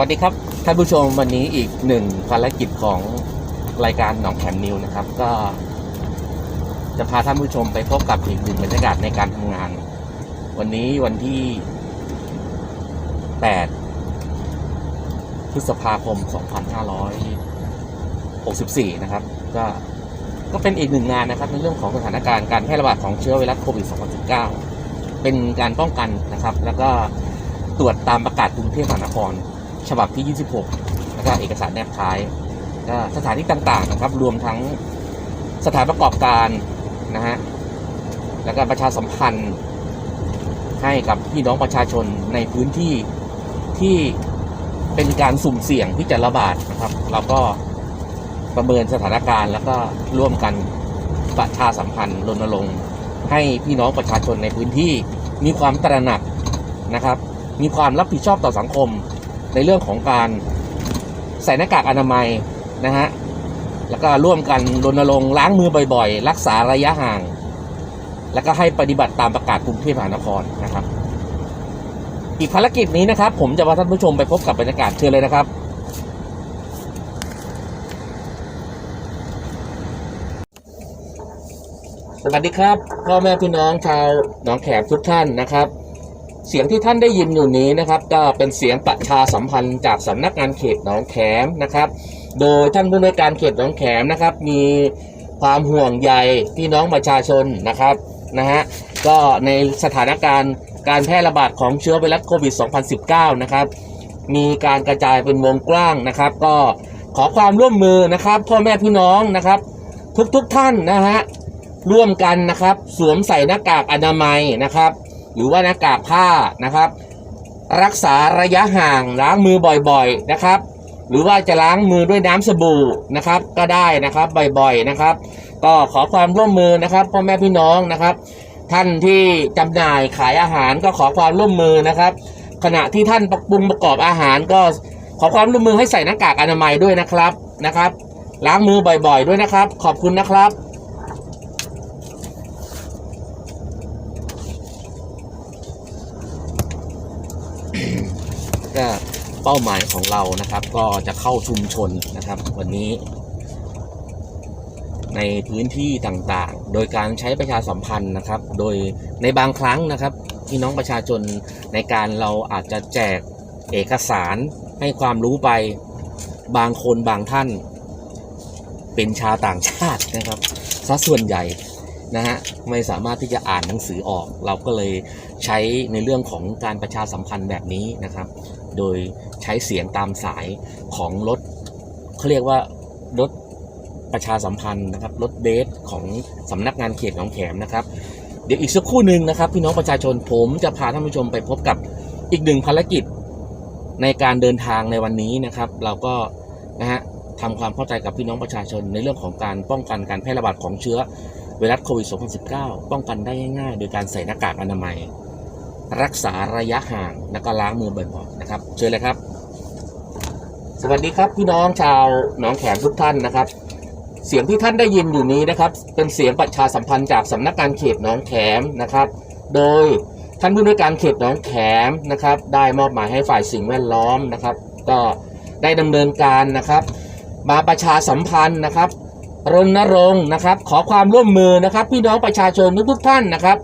วัสดีครับ ท่านผู้ชมวันนี้อีกหนึ่งภารกิจของรายการหนองแขมนิวนะครับ ก็ จะพาท่านผู้ชมไปพบกับอีกหนึ่งบรรยากาศในการทำงาน วันนี้วันที่ 8 พฤษภาคม 2564 นะครับ ก็ก็เป็นอีกหนึ่งงานนะครับ ในเรื่องของสถานการณ์การแพร่ระบาดของเชื้อไวรัสโควิด 2019 เป็นการป้องกันนะครับ แล้วก็ตรวจตามประกาศกรุงเทพมหานคร ฉบับที่ 26แล้วก็เอกสารแนบท้ายสถานที่ต่างๆนะครับ รวมทั้งสถานประกอบการนะฮะแล้วก็ประชาสัมพันธ์ให้กับพี่น้องประชาชนในพื้นที่ที่เป็นการสุ่มเสี่ยงที่จะระบาดนะครับ เราก็ประเมินสถานการณ์ แล้วก็ร่วมกันประชาสัมพันธ์รณรงค์ให้พี่น้องประชาชนในพื้นที่มีความตระหนักนะครับ มีความรับผิดชอบต่อสังคม ในเรื่องของการใส่หน้ากากอนามัยนะฮะแล้วก็ร่วมกันรณรงค์ล้างมือบ่อยๆ รักษาระยะห่าง แล้วก็ให้ปฏิบัติตามประกาศกรุงเทพมหานครนะครับ อีกภารกิจนี้นะครับ ผมจะพาท่านผู้ชมไปพบกับบรรยากาศเชิญเลยนะครับ สวัสดีครับพ่อแม่พี่น้องชาวหนองแขมทุกท่านนะครับ เสียงที่ท่านได้ยินอยู่นี้นะครับ ก็เป็นเสียงประชาสัมพันธ์จากสำนักงานเขตหนองแขมนะครับ โดยท่านผู้ในวยการเขตหนองแขมนะครับ มีความห่วงใยพี่น้องประชาชนนะครับนะฮะก็ในสถานการณ์การแพร่ระบาดของเชื้อไวรัสโควิด 2019 นะครับ มีการกระจายเป็นวงกว้างนะครับ ก็ขอความร่วมมือนะครับพ่อแม่พี่น้องนะครับ ทุกๆทท่านนะฮะร่วมกันนะครับ สวมใส่หน้ากากอนามัยนะครับ หรือว่าหน้ากากผ้านะครับ รักษาระยะห่างล้างมือบ่อยๆนะครับ หรือว่าจะล้างมือด้วยน้ำสบู่นะครับ ก็ได้นะครับบ่อยๆนะครับ ก็ขอความร่วมมือนะครับพ่อแม่พี่น้องนะครับ ท่านที่จำหน่ายขายอาหารก็ขอความร่วมมือนะครับ ขณะที่ท่านปรุงประกอบอาหารก็ขอความร่วมมือให้ใส่หน้ากากอนามัยด้วยนะครับนะครับ ล้างมือบ่อยๆ ด้วยนะครับ ขอบคุณนะครับ ก็เป้าหมายของเรานะครับ ก็จะเข้าชุมชนนะครับ วันนี้ ในพื้นที่ต่างๆ โดยการใช้ประชาสัมพันธ์นะครับ โดยในบางครั้งนะครับพี่น้องประชาชนในการเราอาจจะแจกเอกสารให้ความรู้ไปบางคนบางท่าน เป็นชาวต่างชาตินะครับซะส่วนใหญ่นะฮะไม่สามารถที่จะอ่านหนังสือออก เราก็เลย ใช้ในเรื่องของการประชาสัมพันธ์แบบนี้นะครับ โดยใช้เสียงตามสายของรถเขาเรียกว่ารถประชาสัมพันธ์นะครับรถเบสของสำนักงานเขตหนองแขมนะครับ เดี๋ยวอีกสักครู่หนึ่งนะครับ พี่น้องประชาชนผมจะพาท่านผู้ชมไปพบกับอีกหนึ่งภารกิจในการเดินทางในวันนี้นะครับ เราก็นะฮะทำความเข้าใจกับพี่น้องประชาชนในเรื่องของการป้องกันการแพร่ระบาดของเชื้อไวรัสโควิด 2019 ป้องกันได้ง่ายๆ โดยการใส่หน้ากากอนามัย รักษาระยะห่างแล้วก็ล้างมือบ่อยๆนะครับ เชิญเลยครับ สวัสดีครับพี่น้องชาวหนองแขมทุกท่านนะครับ เสียงที่ท่านได้ยินอยู่นี้นะครับ เป็นเสียงประชาสัมพันธ์จากสำนักงานเขตหนองแขมนะครับ โดยท่านผู้ในวยการเขตหนองแขมนะครับ ได้มอบหมายให้ฝ่ายสิ่งแวดล้อมนะครับ ก็ได้ดำเนินการนะครับ มาประชาสัมพันธ์นะครับรณรงค์นะครับ ขอความร่วมมือนะครับ พี่น้องประชาชนทุกท่านนะครับ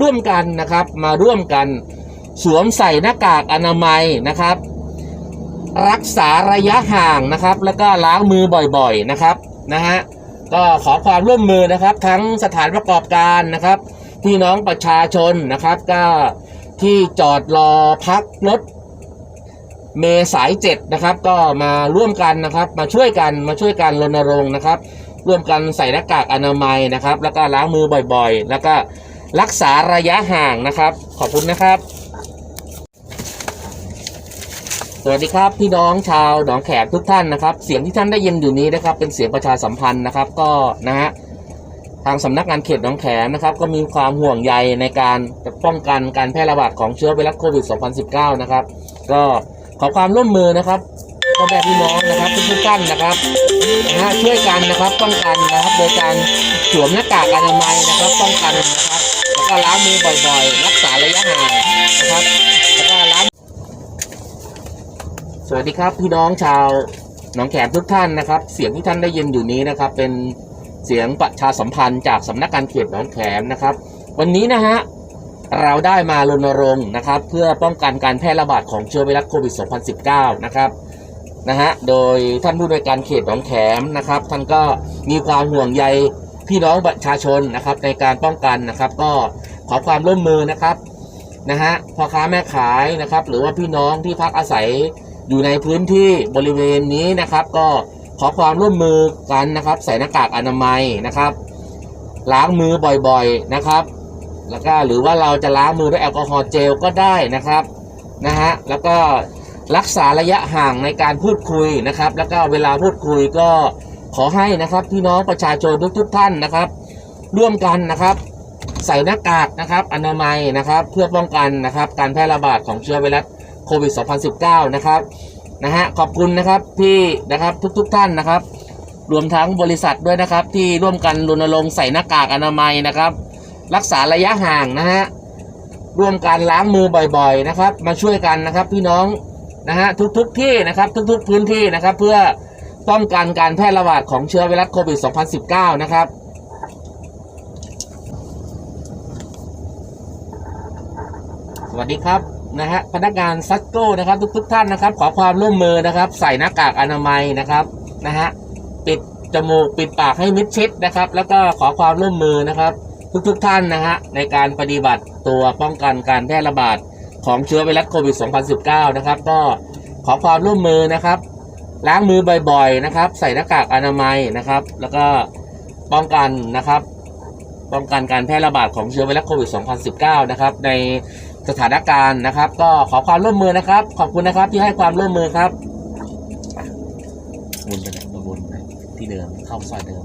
ร่วมกันนะครับ มาร่วมกันสวมใส่หน้ากากอนามัยนะครับ รักษาระยะห่างนะครับ แล้วก็ล้างมือบ่อยๆนะครับนะฮะก็ขอความร่วมมือนะครับ ทั้งสถานประกอบการนะครับพี่น้องประชาชนนะครับ ก็ที่จอดรอพักรถเมสายเจ็ดนะครับ ก็มาร่วมกันนะครับ มาช่วยกันมาช่วยกันรณรงค์นะครับ ร่วมกันใส่หน้ากากอนามัยนะครับ แล้วก็ล้างมือบ่อยๆ แล้วก็ รักษาระยะห่างนะครับ ขอบคุณนะครับ สวัสดีครับพี่น้องชาวหนองแขมทุกท่านนะครับ เสียงที่ท่านได้ยินอยู่นี้นะครับ เป็นเสียงประชาสัมพันธ์นะครับ ก็นะฮะทางสำนักงานเขตหนองแขมนะครับ ก็มีความห่วงใยในการป้องกันการแพร่ระบาดของเชื้อไวรัสโควิด 2019 นะครับ ก็ขอความร่วมมือนะครับพ่อแม่พี่น้องนะครับทุกท่านนะครับนะฮะช่วยกันนะครับป้องกันนะครับ โดยการสวมหน้ากากอนามัยนะครับป้องกันนะครับ ก็ล้างมือบ่อยๆ รักษาระยะห่างนะครับแล้วก็ล้างสวัสดีครับพี่น้องชาวหนองแขมทุกท่านนะครับ เสียงที่ท่านได้ยินอยู่นี้นะครับ เป็นเสียงประชาสัมพันธ์จากสำนักการเขตหนองแขมนะครับ วันนี้นะฮะเราได้มารณรงค์นะครับ เพื่อป้องกันการแพร่ระบาดของเชื้อไวรัสโควิด 2019 นะครับนะฮะโดยท่านผู้ในวยการเขตหนองแขมนะครับ ท่านก็มีความห่วงใย พี่น้องประชาชนนะครับ ในการป้องกันนะครับ ก็ขอความร่วมมือนะครับนะฮะพ่อค้าแม่ขายนะครับ หรือว่าพี่น้องที่พักอาศัยอยู่ในพื้นที่บริเวณนี้นะครับ ก็ขอความร่วมมือกันนะครับ ใส่หน้ากากอนามัยนะครับ ล้างมือบ่อยๆนะครับ แล้วก็หรือว่าเราจะล้างมือด้วยแอลกอฮอล์เจลก็ได้นะครับนะฮะแล้วก็รักษาระยะห่างในการพูดคุยนะครับ แล้วก็เวลาพูดคุยก็ ขอให้นะครับพี่น้องประชาชนทุกๆท่านนะครับ ร่วมกันนะครับ ใส่หน้ากากนะครับ อนามัยนะครับ เพื่อป้องกันนะครับ การแพร่ระบาดของเชื้อไวรัสโควิด 2019 นะครับนะฮะขอบคุณนะครับที่นะครับทุกๆทท่านนะครับ รวมทั้งบริษัทด้วยนะครับ ที่ร่วมกันรณรงค์ใส่หน้ากากอนามัยนะครับ รักษาระยะห่างนะฮะร่วมกันล้างมือบ่อย ๆนะครับ มาช่วยกันนะครับ พี่น้องนะฮะทุกๆที่นะครับ ทุก ๆ พื้นที่นะครับ เพื่อ ป้องกันการแพร่ระบาดของเชื้อไวรัสโควิด 2019 นะครับสวัสดีครับนะฮะพนักงานซัตโก้นะครับทุกๆท่านนะครับ ขอความร่วมมือนะครับ ใส่หน้ากากอนามัยนะครับนะฮะปิดจมูกปิดปากให้มิดชิดนะครับ แล้วก็ขอความร่วมมือนะครับ ทุกๆท่านนะฮะในการปฏิบัติตัวป้องกันการแพร่ระบาดของเชื้อไวรัสโควิด 2019 นะครับ ก็ขอความร่วมมือนะครับ ล้างมือบ่อยๆนะครับ ใส่หน้ากากอนามัยนะครับ แล้วก็ป้องกันนะครับ ป้องกันการแพร่ระบาดของเชื้อไวรัสโควิด 2019 นะครับ ในสถานการณ์นะครับ ก็ขอความร่วมมือนะครับ ขอบคุณนะครับที่ให้ความร่วมมือครับวนไปไหนวนไปที่เดิมเข้าซอยเดิม